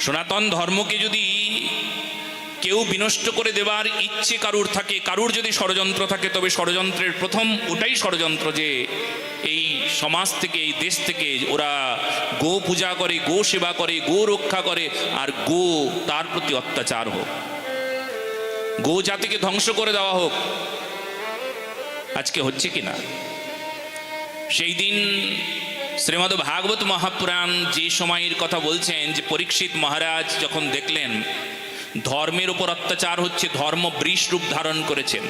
সনাতন ধর্মকে যদি কেউ বিনষ্ট করে দেবার ইচ্ছে কারুর থাকে, কারুর যদি ষড়যন্ত্র থাকে, তবে ষড়যন্ত্রের প্রথম ওটাই ষড়যন্ত্র যে এই সমাজ থেকে, এই দেশ থেকে ওরা গো পূজা করে, গো সেবা করে, গো রক্ষা করে, আর গো তার প্রতি অত্যাচার হোক। গো জাতিকে ধ্বংস করে দেওয়া হোক, আজকে হচ্ছে কি না সেই দিন শ্রীমদ ভাগবত মহাপুরাণ যে সময়ের কথা বলছেন যে পরীক্ষিত মহারাজ যখন দেখলেন ধর্মের উপর অত্যাচার হচ্ছে, ধর্ম বৃষ রূপ ধারণ করেছেন।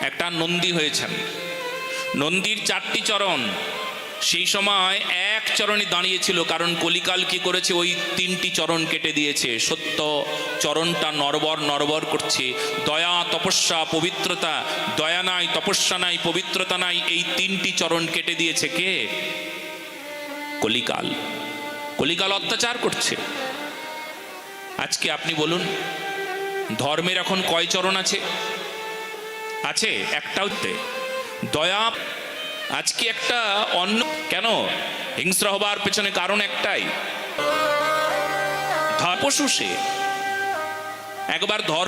একটা নন্দী হয়েছেন। নন্দীর চারটি চরণ সেই সময় এক চরণে দাঁড়িয়েছিল, কারণ কলিকাল কি করেছে? ওই তিনটি চরণ কেটে দিয়েছে। সত্য চরণটা নরবর নরবর করছে। দয়া তপস্যা পবিত্রতা, দয়া নাই তপস্যা নাই পবিত্রতা নাই, এই তিনটি চরণ কেটে দিয়েছে কে? কলিকাল। কলিকাল অত্যাচার করছে। আজকে আপনি বলুন, ধর্মের এখন কয় চরণ আছে? আছে একটা হতে দয়া আজকে একটা অন্য, কেন? হিংস্র হবার পেছনে কারণ একটাই। পশু সে। একবার ধর,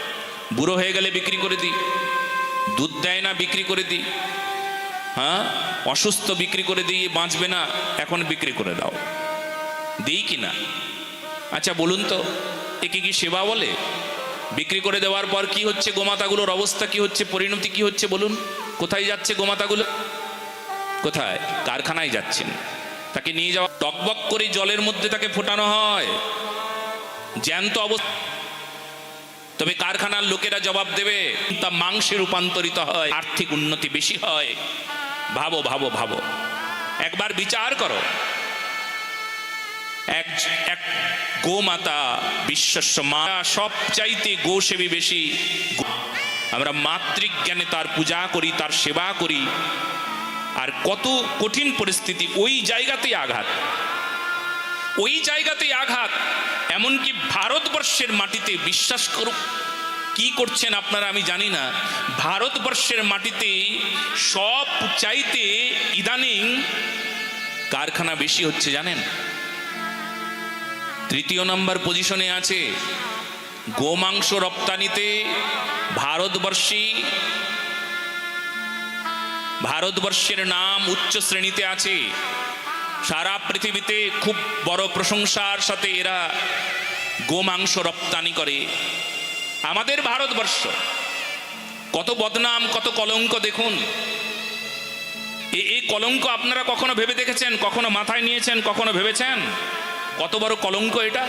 বুড়ো হয়ে গেলে বিক্রি করে দিই দুধ দেয় না, বিক্রি করে দিই হ্যাঁ? অসুস্থ বিক্রি করে দিই বাঁচবে না, এখন বিক্রি করে দাও। দিই কি না? আচ্ছা বলুন তো একে কি সেবা বলে? বিক্রি করে দেওয়ার পর কি হচ্ছে? গোমাতাগুলোর অবস্থা কি হচ্ছে? পরিণতি কি হচ্ছে? বলুন। কোথায় যাচ্ছে গোমাতাগুলো? কোথায়? কারখানায় যাচ্ছেন। তাকে নিয়ে যাওয়া টকবক করে জলের মধ্যে তাকে ফোটানো হয়। জ্যান্ত অবস্থা। তবে কারখানার লোকেরা জবাব দেবে, তা মাংসে রূপান্তরিত হয়, আর্থিক উন্নতি বেশি হয়। ভাবো ভাবো ভাবো। একবার বিচার করো। এক এক গোমাতা বিশ্বস্ব মা সব চাইতে গোসেবী বেশি আমরা মাতৃজ্ঞানে তার পূজা করি, তার সেবা করি। আর কত কঠিন পরিস্থিতি, ওই জায়গাতেই আঘাত। ওই জায়গাতেই আঘাত, এমনকি ভারতবর্ষের মাটিতে বিশ্বাস করুক, কি করছেন আপনারা আমি জানি না। ভারতবর্ষের মাটিতে সব চাইতে ইদানিং কারখানা বেশি হচ্ছে, জানেন? তৃতীয় নম্বর পজিশনে আছে, গোমাংস রপ্তানিতে ভারতবর্ষী ভারতবর্ষের নাম উচ্চ শ্রেণীতে আছে। সারা পৃথিবীতে খুব বড় প্রশংসার সাথে এরা গোমাংস রপ্তানি করে। আমাদের ভারতবর্ষ, কত বদনাম, কত কলঙ্ক দেখুন। এই কলঙ্ক আপনারা কখনো ভেবে দেখেছেন? কখনো মাথায় নিয়েছেন? কখনো ভেবেছেন? কত বড় কলঙ্ক এটা?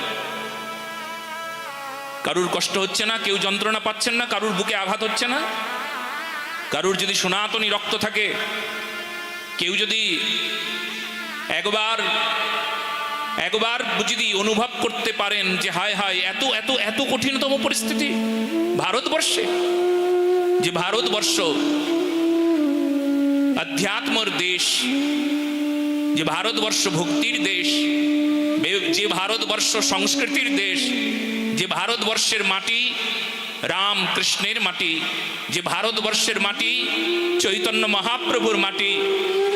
কারুর কষ্ট হচ্ছে না, কেউ যন্ত্রণা পাচ্ছেন না, কারুর বুকে আঘাত হচ্ছে না? কারুর যদি সনাতনী রক্ত থাকে, কেউ যদি একবার একবার যদি অনুভব করতে পারেন যে হায় হায়, এত এত এত কঠিনতম পরিস্থিতি ভারতবর্ষে, যে ভারতবর্ষ আধ্যাত্মর দেশ, যে ভারতবর্ষ ভক্তির দেশ, যে ভারতবর্ষ সংস্কৃতির দেশ, যে ভারতবর্ষের মাটি রাম কৃষ্ণের মাটি, যে ভারতবর্ষের মাটি, চৈতন্য মহাপ্রভুর মাটি,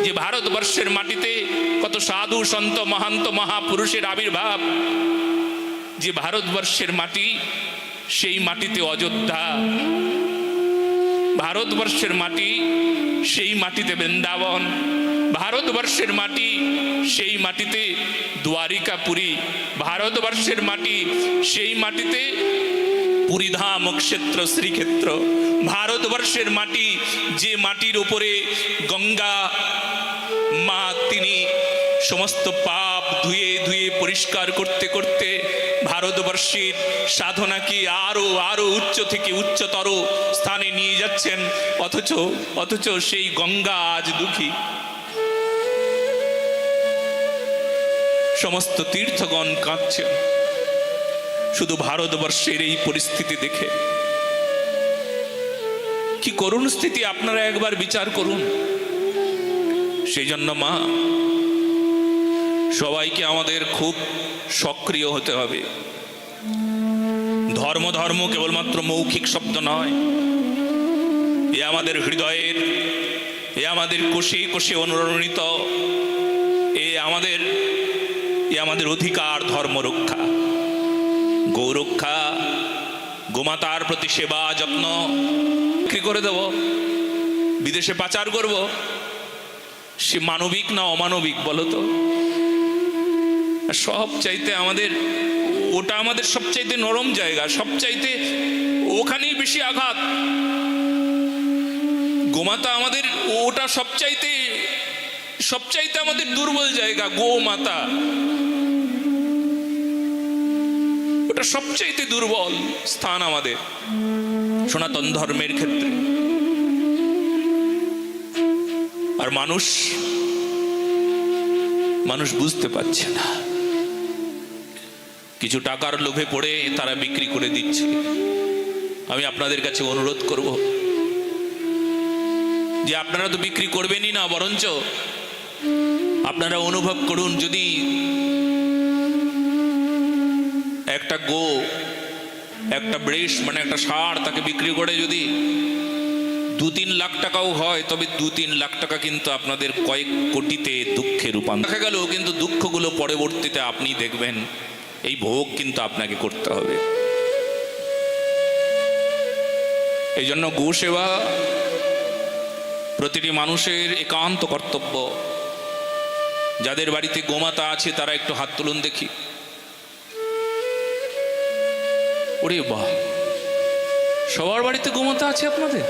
যে ভারতবর্ষের মাটিতে কত সাধু, সন্ত, মহান্ত, মহাপুরুষের আবির্ভাব, যে ভারতবর্ষের মাটি, সেই মাটিতে অযোধ্যা। ভারতবর্ষের মাটি, সেই মাটিতে বৃন্দাবন। ভারতবর্ষের মাটি, সেই মাটিতে দ্বারিকাপুরী। ভারতবর্ষের মাটি, সেই মাটিতে পুরীধাম ক্ষেত্র, শ্রীক্ষেত্র। ভারতবর্ষের মাটি, যে মাটির উপরে গঙ্গা, মা তিনি সমস্ত পাপ ধুয়ে ধুয়ে পরিষ্কার করতে করতে ভারতবর্ষের সাধনাকে আরও আরও উচ্চ থেকে উচ্চতর স্থানে নিয়ে যাচ্ছেন? অথচ অথচ সেই গঙ্গা আজ দুঃখী। সমস্ত তীর্থগণ কাঁদছেন। শুধু ভারতবর্ষের এই পরিস্থিতি দেখে। কি করুণ স্থিতি, আপনারা একবার বিচার করুন। সেই জন্য মা, সবাইকে আমাদের খুব সক্রিয় হতে হবে। ধর্ম ধর্ম কেবলমাত্র মৌখিক শব্দ নয়। এ আমাদের হৃদয়ের, এ আমাদের কোষে কোষে অনুরণিত, এ আমাদের এ আমাদের অধিকার ধর্ম রক্ষা। গৌরক্ষা, গোমাতার প্রতি সেবা, যত্ন। কি করে দেব। বিদেশে পাচার করব। সে মানবিক না অমানবিক বলো তো? সব চাইতে আমাদের, ওটা আমাদের সবচাইতে নরম জায়গা সবচাইতে ওখানেই বেশি আঘাত। গোমাতা আমাদের, ওটা সবচাইতে সবচাইতে আমাদের দুর্বল জায়গা, গোমাতা। সবচাইতে দুর্বল স্থান আমাদের, সনাতন ধর্মের ক্ষেত্রে। আর মানুষ মানুষ বুঝতে পারছে না। কিছু টাকার লোভে পড়ে তারা বিক্রি করে দিচ্ছে। আমি আপনাদের কাছে অনুরোধ করব যে আপনারা তো বিক্রি করবেনই না, বরঞ্চ আপনারা অনুভব করুন, যদি একটা গো, একটা ব্রেশ মানে একটা সার তাকে বিক্রি করে যদি দু তিন লাখ টাকাও হয়, তবে দু তিন লাখ টাকা কিন্তু আপনাদের কয়েক কোটিতে দুঃখে রূপান্তর দেখা গেল, কিন্তু দুঃখগুলো পরবর্তীতে আপনি দেখবেন, এই ভোগ কিন্তু আপনাকে করতে হবে। এই জন্য গো সেবা প্রতিটি মানুষের একান্ত কর্তব্য। যাদের বাড়িতে গোমাতা আছে, তারা একটু হাত তুলুন দেখি। ওরে বাহ। সবার বাড়িতে গোমাতা আছে আপনাদের?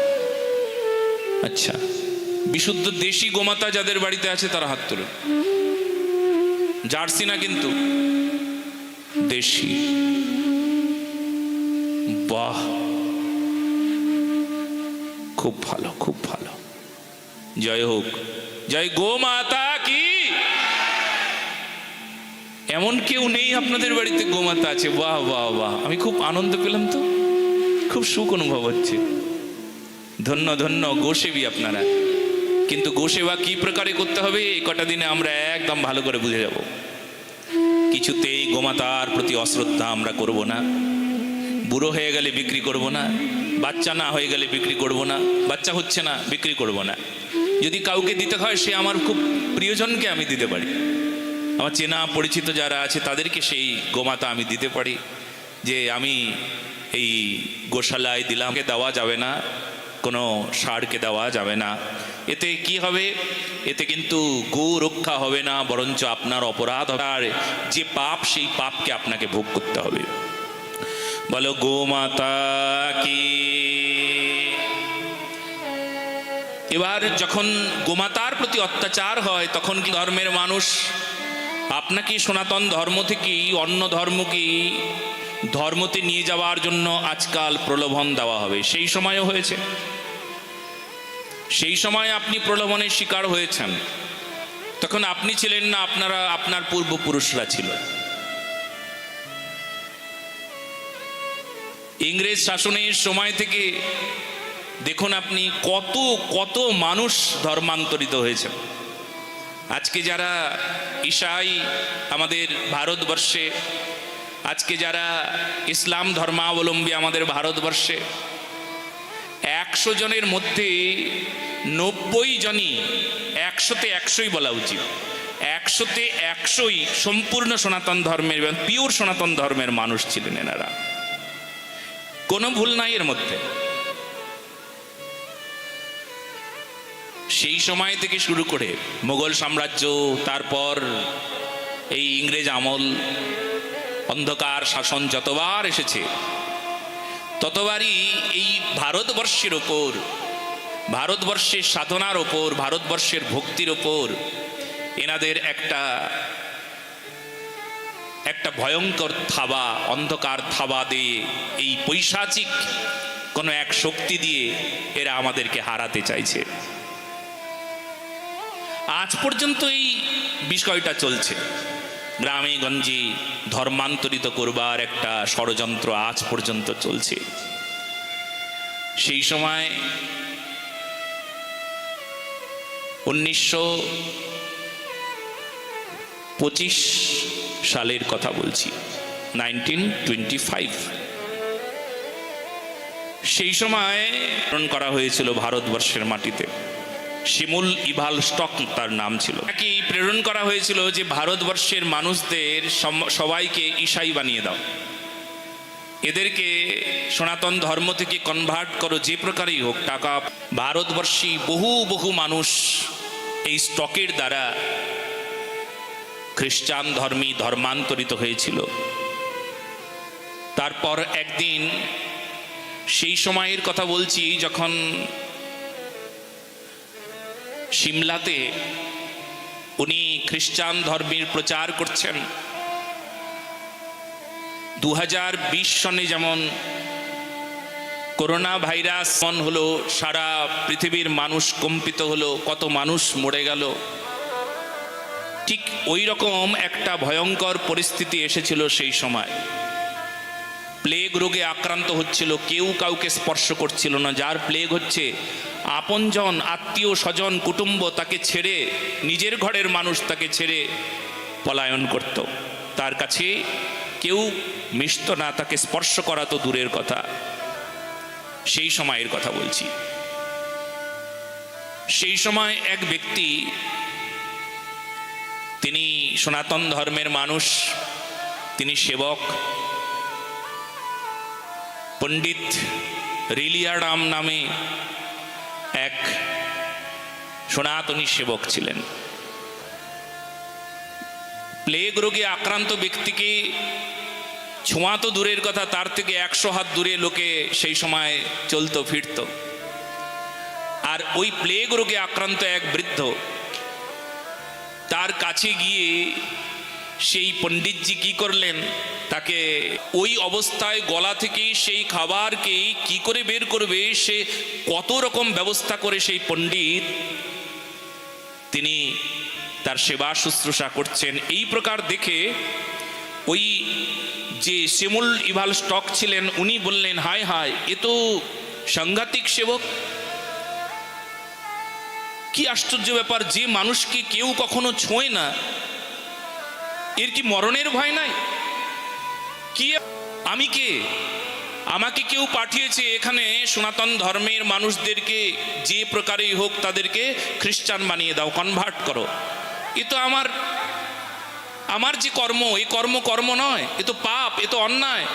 আচ্ছা বিশুদ্ধ দেশি গোমাতা যাদের বাড়িতে আছে তারা হাত তুলুন। জার্সি না কিন্তু? দেশি। বাহ। খুব ভালো খুব ভালো। জয় হোক জয় গোমাতা এমন কেউ নেই আপনাদের বাড়িতে গোমাতা আছে। বাহ বাহ বাহ। আমি খুব আনন্দ পেলাম তো। খুব সুখ অনুভব হচ্ছে। ধন্য ধন্য, গোসেবী আপনারা। কিন্তু গোসেবা কি প্রকারে করতে হবে, এই কটা দিনে আমরা একদম ভালো করে বুঝে যাব। কিছুতেই গোমাতার প্রতি অশ্রদ্ধা আমরা করব না। বুড়ো হয়ে গেলে বিক্রি করব না। বাচ্চা না হয়ে গেলে বিক্রি করব না। বাচ্চা হচ্ছে না, বিক্রি করব না। যদি কাউকে দিতে হয়, সে আমার খুব প্রিয়জনকে আমি দিতে পারি। আমার চেনা পরিচিত যারা আছে, তাদেরকে সেই গোমাতা আমি দিতে পারি। যে আমি এই গোশালায় দিলামকে দেওয়া যাবে না, কোনো সারকে দেওয়া যাবে না। এতে কি হবে? এতে কিন্তু গো রক্ষা হবে না, বরঞ্চ আপনার অপরাধ আর যে পাপ, সেই পাপকে আপনাকে ভোগ করতে হবে। বলো, গোমাতা কি? এবার যখন গোমাতার প্রতি অত্যাচার হয়, তখন কি ধর্মের মানুষ আপনাকে সনাতন ধর্ম থেকে অন্য ধর্মকে ধর্মতে নিয়ে যাওয়ার জন্য আজকাল প্রলোভন দেওয়া হবে। সেই সময়ও হয়েছে। সেই সময় আপনি প্রলোভনের শিকার হয়েছেন। তখন আপনি ছিলেন না, আপনারা, আপনার পূর্বপুরুষরা ছিল। ইংরেজ শাসনের সময় থেকে দেখুন আপনি কত কত মানুষ ধর্মান্তরিত হয়েছে আজকে যারা ঈশাই আমাদের ভারতবর্ষে, আজকে যারা ইসলাম ধর্মাবলম্বী আমাদের ভারতবর্ষে, একশো জনের মধ্যে নব্বই জনই একশোতে একশোই বলা উচিত। একশোতে একশোই সম্পূর্ণ সনাতন ধর্মের এবং পিওর সনাতন ধর্মের মানুষ ছিলেন এনারা। কোনো ভুল নাই এর মধ্যে। সেই সময় থেকে শুরু করে মোগল সাম্রাজ্য, তারপর এই ইংরেজ আমল, অন্ধকার শাসন যতবার এসেছে, ততবারই এই ভারতবর্ষের ওপর, ভারতবর্ষের সাধনার ওপর, ভারতবর্ষের ভক্তির ওপর এনাদের একটা একটা ভয়ঙ্কর থাবা, অন্ধকার থাবা দিয়ে এই পৈশাচিক কোনো এক শক্তি দিয়ে এরা আমাদেরকে হারাতে চাইছে। আজ পর্যন্ত এই বিষয়টা চলছে। গ্রামে গঞ্জে ধর্মান্তরিত করবার একটা ষড়যন্ত্র আজ পর্যন্ত চলছে। সেই সময় উনিশশো পঁচিশ সালের কথা বলছি, নাইনটিন টোয়েন্টি ফাইভ সেই সময় করা হয়েছিল ভারতবর্ষের মাটিতে। শিমুল ইভাল স্টক তার নাম ছিল। নাকি প্রেরণ করা হয়েছিল যে ভারতবর্ষের মানুষদের সবাইকে ঈশাই বানিয়ে দাও। এদেরকে সনাতন ধর্ম থেকে কনভার্ট করো, যে প্রকারেই হোক, টাকা, ভারতবর্ষী বহু বহু মানুষ এই স্টকের দ্বারা খ্রিস্টান ধর্মী ধর্মান্তরিত হয়েছিল। তারপর একদিন সেই সময়ের কথা বলছি, যখন সিমলাতে উনি খ্রিস্টান ধর্মের প্রচার করছেন। দু হাজার বিশ সনে যেমন করোনা ভাইরাস মন হলো, সারা পৃথিবীর মানুষ কম্পিত হলো, কত মানুষ মরে গেল। ঠিক ওই রকম একটা ভয়ঙ্কর পরিস্থিতি এসেছিল সেই সময়। প্লেগ রোগে আক্রান্ত হচ্ছিল, কেউ কাউকে স্পর্শ করছিল না। যার প্লেগ হচ্ছে, আপনজন, আত্মীয়, স্বজন, কুটুম্ব তাকে ছেড়ে, নিজের ঘরের মানুষ তাকে ছেড়ে পলায়ন করত। তার কাছে কেউ মিশত না, তাকে স্পর্শ করা তো দূরের কথা। সেই সময়ের কথা বলছি। সেই সময় এক ব্যক্তি, তিনি সনাতন ধর্মের মানুষ, তিনি সেবক পণ্ডিত রিলিয়ারাম নামে এক সনাতনী সেবক ছিলেন। প্লেগ রোগে আক্রান্ত ব্যক্তিকে ছোঁয়া তো দূরের কথা, তার থেকে একশো হাত দূরে লোকে সেই সময় চলতো, ফিরত। আর ওই প্লেগ রোগে আক্রান্ত এক বৃদ্ধ তার কাছে গিয়ে সেই পণ্ডিতজি কি করলেন? তাকে ওই অবস্থায় গলা থেকে সেই খাবারকে কি করে বের করবে? সে কত রকম ব্যবস্থা করে সেই পণ্ডিত? তিনি তার সেবা শুশ্রূষা করছেন। এই প্রকার দেখে ওই যে শিমুল ইভাল স্টক ছিলেন, উনি বললেন, হায় হায়, এ তো সাংঘাতিক সেবক। কি আশ্চর্য ব্যাপার, যে মানুষকে কেউ কখনো ছোঁয় না। এর কি মরণের ভয় নাই? কি আমি কে? আমাকে কেউ পাঠিয়েছে এখানে সনাতন ধর্মের মানুষদেরকে, যে প্রকারেই হোক তাদেরকে খ্রিস্টান বানিয়ে দাও কনভার্ট করো। এ তো আমার আমার যে কর্ম এই কর্ম কর্ম নয়, এ তো পাপ, এ তো অন্যায়।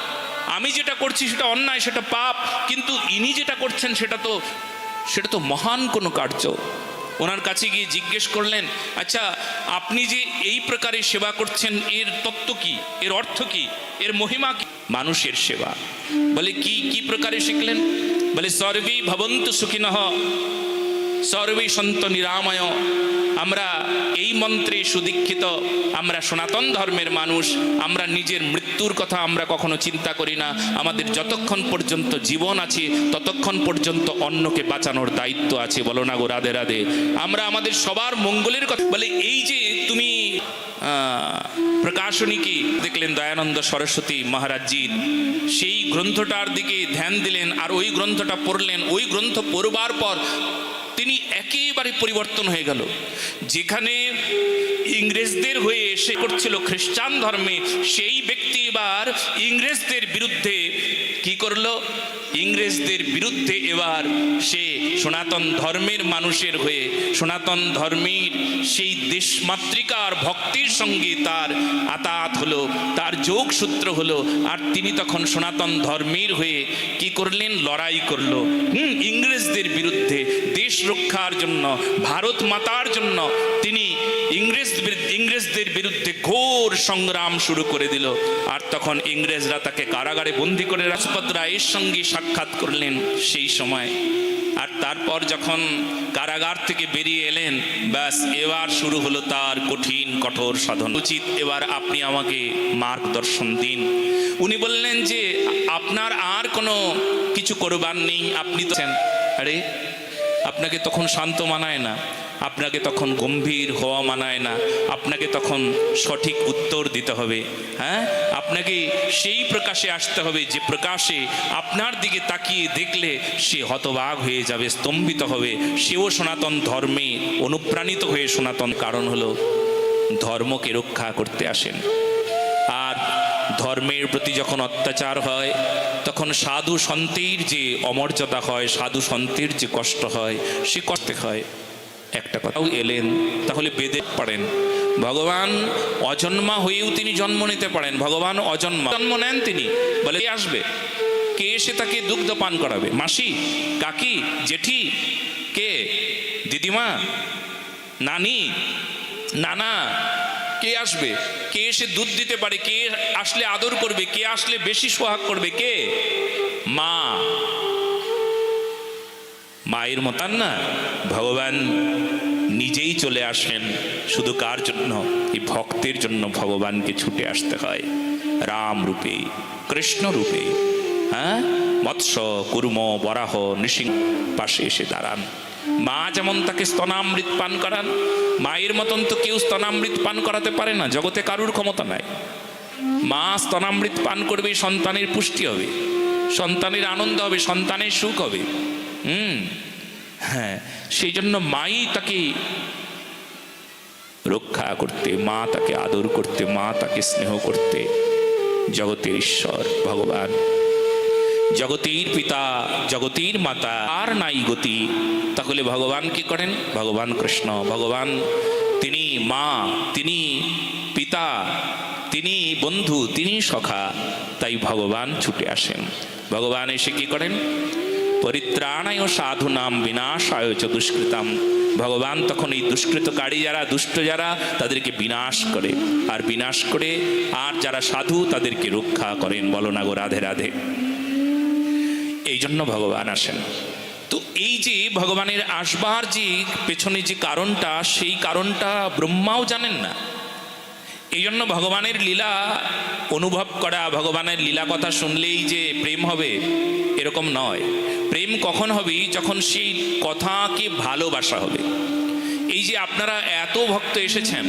আমি যেটা করছি সেটা অন্যায়, সেটা পাপ, কিন্তু ইনি যেটা করছেন সেটা তো সেটা তো মহান কোনো কার্য। ওনার কাছে গিয়ে জিজ্ঞেস করলেন আচ্ছা আপনি যে এই প্রকারে সেবা করছেন, এর তত্ত্ব কি? এর অর্থ কি? এর মহিমা কি? মানুষের সেবা। বলে, কি কি প্রকারে শিখলেন? বলে সর্বী ভবন্ত সুখিনহ সর্বী সন্ত নিরাময় আমরা এই মন্ত্রে সুদীক্ষিত, আমরা সনাতন ধর্মের মানুষ, আমরা নিজের মৃত্যুর কথা আমরা কখনো চিন্তা করি না। আমাদের যতক্ষণ পর্যন্ত জীবন আছে, ততক্ষণ পর্যন্ত অন্যকে বাঁচানোর দায়িত্ব আছে। বলো না গো, রাধে রাধে। আমরা আমাদের সবার মঙ্গলের কথা বলে এই যে তুমি প্রকাশনী কি দেখলেন দয়ানন্দ সরস্বতী মহারাজজির সেই গ্রন্থটার দিকে ধ্যান দিলেন আর ওই গ্রন্থটা পড়লেন। ওই গ্রন্থ পড়বার পর তিনি একেবারে পরিবর্তন হয়ে গেল। যেখানে ইংরেজদের হয়ে এসে করছিল খ্রিস্টান ধর্মে, সেই ব্যক্তি এবার ইংরেজদের বিরুদ্ধে কি করল? ইংরেজদের বিরুদ্ধে এবার সে সনাতন ধর্মের মানুষের হয়ে, সনাতন ধর্মের সেই দেশমাতৃকার ভক্তির সঙ্গে তার আতাত হলো, তার যোগসূত্র হলো, আর তিনি তখন সনাতন ধর্মের হয়ে কি করলেন? লড়াই করল। হুম, ইংরেজদের বিরুদ্ধে দেশ রক্ষার জন্য, ভারত মাতার জন্য তিনি ইংরেজ ইংরেজদের বিরুদ্ধে ঘোর সংগ্রাম শুরু করে দিল। আর তখন ইংরেজরা তাকে কারাগারে বন্দি করে রাজপথ রায়ের সঙ্গে সাক্ষাৎ করলেন সেই সময়। আর তারপর যখন কারাগার থেকে বেরিয়ে এলেন, ব্যাস, এবার শুরু হলো তার কঠিন, কঠোর সাধন। উচিত, এবার আপনি আমাকে মার্গদর্শন দিন। উনি বললেন যে, আপনার আর কোনো কিছু করবার নেই, আপনি তো আরে আপনাকে তখন শান্ত মানায় না, আপনাকে তখন গম্ভীর হওয়া মানায় না, আপনাকে তখন সঠিক উত্তর দিতে হবে হ্যাঁ? আপনাকে সেই প্রকাশে আসতে হবে যে প্রকাশে আপনার দিকে তাকিয়ে দেখলে সে হতবাগ হয়ে যাবে, স্তম্ভিত হবে। সেও সনাতন ধর্মে অনুপ্রাণিত হয়ে সনাতন। কারণ হলো ধর্মকে রক্ষা করতে আসেন। আর ধর্মের প্রতি যখন অত্যাচার হয়, তখন সাধু সন্তের যে অমর্যাদা হয়, সাধু সন্তের যে কষ্ট হয়, সে কষ্টে হয়। একটা কথাও এলেন, তাহলে বেদে পারেন ভগবান অজন্মা হয়েও তিনি জন্ম নিতে পারেন। ভগবান অজন্মা জন্ম নেন তিনি। বলে আসবে? কে এসে তাকে দুগ্ধ পান করাবে? মাসি? কাকি? জেঠি? কে? দিদিমা? নানি? নানা? কে আসবে? কে এসে দুধ দিতে পারে? কে আসলে আদর করবে? কে আসলে বেশি সোহাগ করবে? কে? মা। মায়ের মতান না? ভগবান নিজেই চলে আসেন। শুধু কার জন্য? এই ভক্তের জন্য ভগবানকে ছুটে আসতে হয়। রাম রূপে, কৃষ্ণ রূপে হ্যাঁ? মৎস্য, কুর্ম, বরাহ, নৃসিংহ পাশে এসে দাঁড়ান। মা যেমন তাকে স্তনামৃত পান করান, মায়ের মতন তো কেউ স্তনামৃত পান করাতে পারে না, জগতে কারুর ক্ষমতা নাই। মা স্তনামৃত পান করবে, সন্তানের পুষ্টি হবে, সন্তানের আনন্দ হবে, সন্তানের সুখ হবে। হুম হ্যাঁ সেই জন্য মাই তাকে রক্ষা করতে, মা তাকে আদর করতে, মা তাকে স্নেহ করতে, জগতের ঈশ্বর, ভগবান। জগতের পিতা, জগতের মাতা, আর নাই গতি। তাহলে ভগবান কি করেন? ভগবান কৃষ্ণ। ভগবান তিনি মা, তিনি পিতা, তিনি বন্ধু, তিনি সখা। তাই ভগবান ছুটে আসেন। ভগবান এসে কি করেন? পরিত্রাণায় সাধু নাম বিনাশায় চ দুষ্কৃতাম। ভগবান তখন এই দুষ্কৃতকারী যারা, দুষ্ট যারা, তাদেরকে বিনাশ করে। আর বিনাশ করে আর যারা সাধু, তাদেরকে রক্ষা করেন। বলো না গো রাধে রাধে। এই জন্য ভগবান আসেন। তো এই যে ভগবানের আসবার যে পেছনে যে কারণটা, সেই কারণটা ব্রহ্মাও জানেন না। এই জন্য ভগবানের লীলা অনুভব করা, ভগবানের লীলা কথা শুনলেই যে প্রেম হবে, এরকম নয়। প্রেম কখন হবে? যখন সেই কথাকে ভালোবাসা হবে। এই যে আপনারা এত ভক্ত এসেছেন,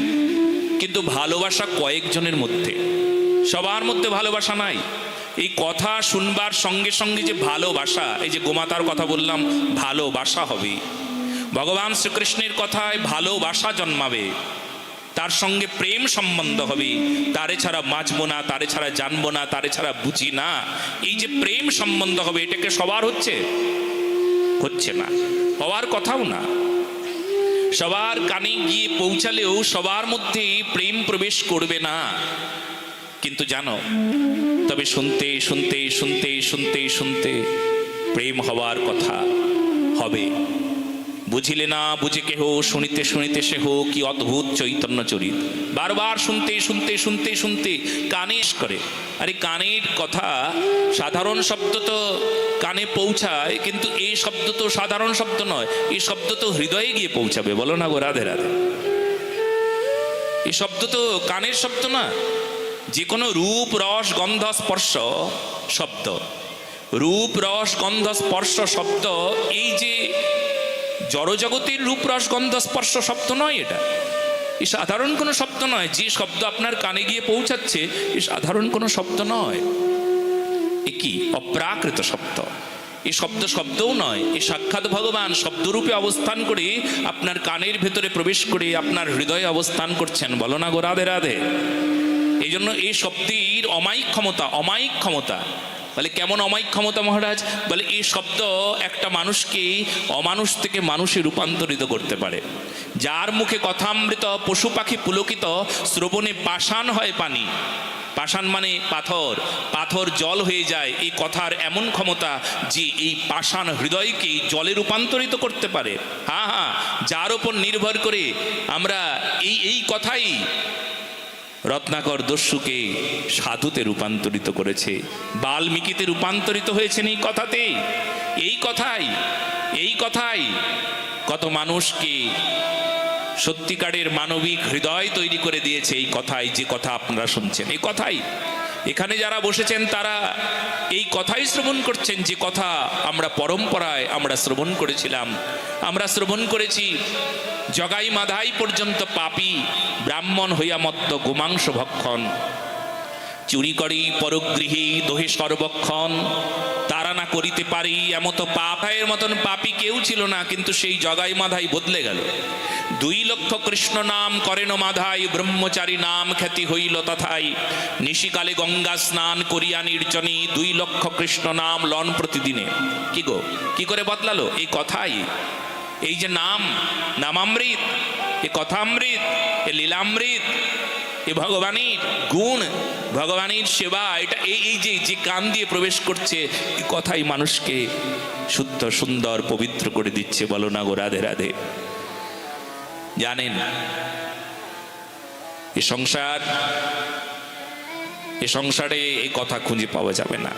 কিন্তু ভালোবাসা কয়েকজনের মধ্যে। সবার মধ্যে ভালোবাসা নাই। এই কথা শুনবার সঙ্গে সঙ্গে যে ভালোবাসা, এই যে গোমাতার কথা বললাম, ভালোবাসা হবে। ভগবান শ্রীকৃষ্ণের কথায় ভালোবাসা জন্মাবে, তার সঙ্গে প্রেম সম্বন্ধ হবে, তারে ছাড়া বাঁচবো না, তারে ছাড়া জানব না, তারে ছাড়া বুঝি না, এই যে প্রেম সম্বন্ধ হবে, এটাকে সবার হচ্ছে? হচ্ছে না, হওয়ার কথাও না। সবার কানে গিয়ে পৌঁছালেও সবার মধ্যে প্রেম প্রবেশ করবে না। কিন্তু জানো, তবে শুনতে শুনতে শুনতে শুনতে শুনতে প্রেম হওয়ার কথা হবে। বুঝিলে না বুঝে কেহ, শুনিতে শুনিতে সে হো কি অদ্ভুত চৈতন্য চরিত। বারবার শুনতে শুনতে শুনতে শুনতে কানে করে। আরে কানের কথা সাধারণ শব্দ তো কানে পৌঁছায়, কিন্তু এই শব্দ তো সাধারণ শব্দ নয় এই শব্দ তো হৃদয়ে গিয়ে পৌঁছাবে। বলো না গো রাধে রাধে। এই শব্দ তো কানের শব্দ না যে কোনো রূপ, রস, গন্ধ, স্পর্শ, শব্দ। রূপ, রস, গন্ধ, স্পর্শ, শব্দ, এই যে জড়জগতের রূপ, রস, গন্ধ, স্পর্শ, শব্দ নয় এটা। এই সাধারণ কোনো শব্দ নয়। যে শব্দ আপনার কানে গিয়ে পৌঁছাচ্ছে, এ সাধারণ কোনো শব্দ নয়। এ কি? অপ্রাকৃত শব্দ। এ শব্দ শব্দও নয়। এ সাক্ষাৎ ভগবান শব্দরূপে অবস্থান করে আপনার কানের ভেতরে প্রবেশ করে আপনার হৃদয়ে অবস্থান করছেন। বলো না গো রাধে রাধে। এই জন্য এই শব্দের অমায়িক ক্ষমতা অমায়িক ক্ষমতা। বলে, কেমন অমায়িক ক্ষমতা মহারাজ? বলে, এই শব্দ একটা মানুষকে অমানুষ থেকে মানুষে রূপান্তরিত করতে পারে। যার মুখে কথামৃত পশু পাখি পুলকিত, শ্রবণে পাষাণ হয় পানি। পাষাণ মানে পাথর। পাথর জল হয়ে যায়, এই কথার এমন ক্ষমতা যে এই পাষাণ হৃদয়কে জলে রূপান্তরিত করতে পারে। হ্যাঁ হ্যাঁ যার ওপর নির্ভর করে আমরা এই এই কথাই রত্নাকর দস্যুকে সাধুতে রূপান্তরিত করেছে। বাল্মীকিতে রূপান্তরিত হয়েছেন এই কথাতে। এই কথাই এই কথাই কত মানুষকে সত্যিকারের মানবিক হৃদয় তৈরি করে দিয়েছে এই কথাই যে কথা আপনারা শুনছেন। এই কথাই এখানে যারা বসেছেন, তারা এই কথাই শ্রবণ করছেন যে কথা আমরা পরম্পরায় আমরা শ্রবণ করেছিলাম। আমরা শ্রবণ করেছি, জগাই মাধাই পর্যন্ত পাপি, ব্রাহ্মণ হইয়া মত্ত গোমাংস ভক্ষণ। চুরি করি পরগৃহী দোহে সর্বক্ষণ, তারা না করিতে পারি, এমত পাপায়ের মতন পাপি কেউ ছিল না, কিন্তু সেই জগাই মাধাই বদলে গেল। দুই লক্ষ কৃষ্ণ নাম করেন মাধাই, ব্রহ্মচারী নাম খ্যাতি হইল তথাই। নিশিকালে গঙ্গা স্নান করিয়া নির্জনী দুই লক্ষ কৃষ্ণ নাম লন প্রতিদিনে। কি গো, কি করে বদলালো? এই কথাই। এই যে নাম, নামামৃত, এ কথামৃত, এ লীলামৃত এ ভগবানের গুণ, ভগবানের সেবা, এটা এই যে যে কান দিয়ে প্রবেশ করছে এই কথাই মানুষকে শুদ্ধ, সুন্দর, পবিত্র করে দিচ্ছে। বলো না গো রাধে রাধে। জানেন, এ সংসার, এ সংসারে এই কথা খুঁজে পাওয়া যাবে না।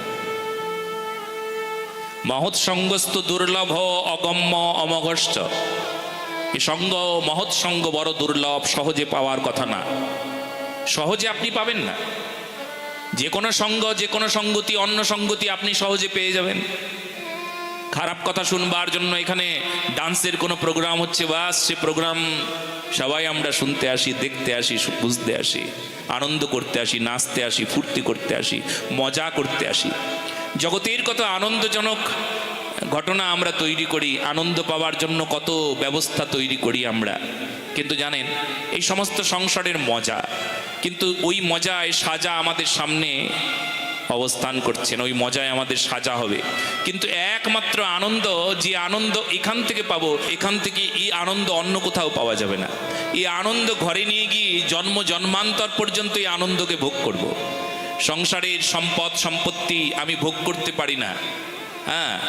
মহৎ সঙ্গস্থ দুর্লভ অগম্য অমঘষ্ট এ সঙ্গ, মহৎ সঙ্গ বড় দুর্লভ, সহজে পাওয়ার কথা না। সহজে আপনি পাবেন না। যে কোনো সঙ্গ, যে কোনো সঙ্গতি, অন্য সঙ্গতি আপনি সহজে পেয়ে যাবেন। খারাপ কথা শুনবার জন্য এখানে ডান্সের কোনো প্রোগ্রাম হচ্ছে, বাস সে প্রোগ্রাম সবাই আমরা শুনতে আসি, দেখতে আসি বুঝতে আসি, আনন্দ করতে আসি, নাচতে আসি, ফুর্তি করতে আসি, মজা করতে আসি। জগতের কত আনন্দজনক ঘটনা আমরা তৈরি করি, আনন্দ পাওয়ার জন্য কত ব্যবস্থা তৈরি করি আমরা। কিন্তু জানেন, এই সমস্ত সংসারের মজা কিন্তু ওই মজায় সাজা আমাদের সামনে অবস্থান করছেন, ওই মজায় আমাদের সাজা হবে। কিন্তু একমাত্র আনন্দ, যে আনন্দ এখান থেকে পাবো, এখান থেকে এই আনন্দ অন্য কোথাও পাওয়া যাবে না। এই আনন্দ ঘরে নিয়ে গিয়ে জন্ম জন্মান্তর পর্যন্ত এই আনন্দকে ভোগ করব। সংসারের সম্পদ, সম্পত্তি আমি ভোগ করতে পারি না। হ্যাঁ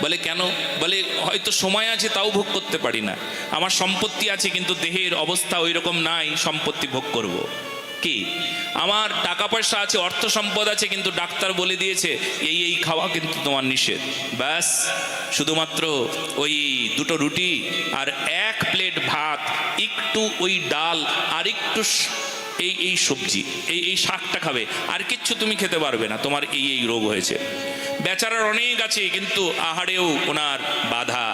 বলে কেন? বলে হয়তো সময় আছে, তাও ভোগ করতে পারি না। আমার সম্পত্তি আছে, কিন্তু দেহের অবস্থা ওই রকম নাই, সম্পত্তি ভোগ করব। কি? আমার টাকা পয়সা আছে অর্থ সম্পদ আছে, কিন্তু ডাক্তার বলে দিয়েছে, এই এই খাওয়া কিন্তু তোমার নিষেধ। ব্যাস, শুধুমাত্র ওই দুটো রুটি আর এক প্লেট ভাত, একটু ওই ডাল আর একটু এই এই সবজি, এই এই শাকটা খাবে। আর কিচ্ছু তুমি খেতে পারবে না, তোমার এই এই রোগ হয়েছে। বেচারার অনেক আছে, কিন্তু আহারেও ওনার বাধা।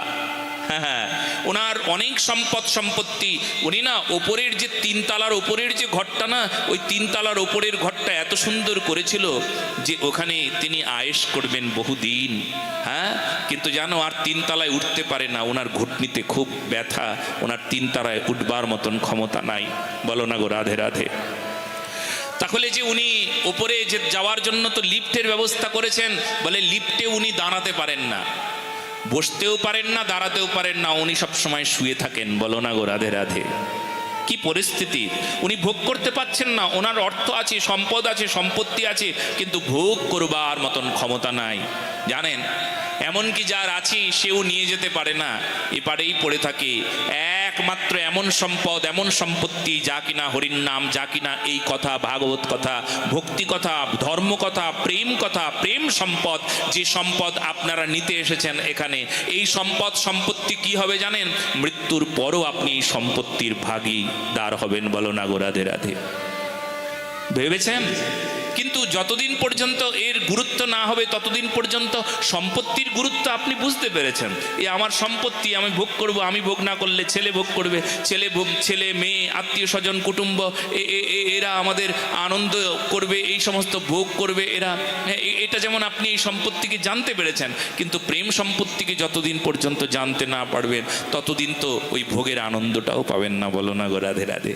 হ্যাঁ ওনার অনেক সম্পদ সম্পত্তি। উনি না ওপরের যে তিনতলার ওপরের যে ঘরটা না, ওই তিনতলার ওপরের ঘরটা এত সুন্দর করেছিল যে ওখানে তিনি আয়েশ করবেন বহুদিন। হ্যাঁ? কিন্তু জানো, আর তিনতলায় উঠতে পারে না। ওনার ঘুটনিতে খুব ব্যথা। ওনার তিনতলায় উঠবার মতন ক্ষমতা নাই। বলো না গো, রাধে রাধে। তাহলে যে উনি ওপরে যে যাওয়ার জন্য তো লিফটের ব্যবস্থা করেছেন, বলে লিফটে উনি দাঁড়াতে পারেন না। বসতেও পারেন না, দাঁড়াতেও পারেন না, উনি সব সময় শুয়ে থাকেন। বলো না গো রাধে রাধে। কি পরিস্থিতি? উনি ভোগ করতে পাচ্ছেন না, ওনার অর্থ আছে, সম্পদ আছে, সম্পত্তি আছে, কিন্তু ভোগ করবার মতন ক্ষমতা নাই। জানেন এমনকি যার আছে সেও নিয়ে যেতে পারে না, এপারেই পড়ে থাকে। একমাত্র এমন সম্পদ, এমন সম্পত্তি, যা কিনা হরির নাম, যা কিনা এই কথা, ভাগবত কথা, ভক্তি কথা, ধর্ম কথা, প্রেম কথা, প্রেম সম্পদ, যে সম্পদ আপনারা নিতে এসেছেন এখানে। এই সম্পদ, সম্পত্তি কি হবে জানেন? মৃত্যুর পরও আপনি এই সম্পত্তির ভাগী দার হবেন বলো না গো রাধে রাধে। ভেবেছেন? কিন্তু যতদিন পর্যন্ত এর গুরুত্ব না হবে ততদিন পর্যন্ত সম্পত্তির গুরুত্ব আপনি বুঝতে পেরেছেন। এ আমার সম্পত্তি আমি ভোগ করব আমি ভোগ না করলে ছেলে ভোগ করবে। ছেলে ভোগ ছেলে মেয়ে আত্মীয় স্বজন কুটুম্ব এরা আমাদের আনন্দ করবে এই সমস্ত ভোগ করবে এরা। হ্যাঁ, এটা যেমন আপনি এই সম্পত্তিকে জানতে পেরেছেন কিন্তু প্রেম সম্পত্তিকে যতদিন পর্যন্ত জানতে না পারবেন ততদিন তো ওই ভোগের আনন্দটাও পাবেন না বলো না গো রাধে রাধে।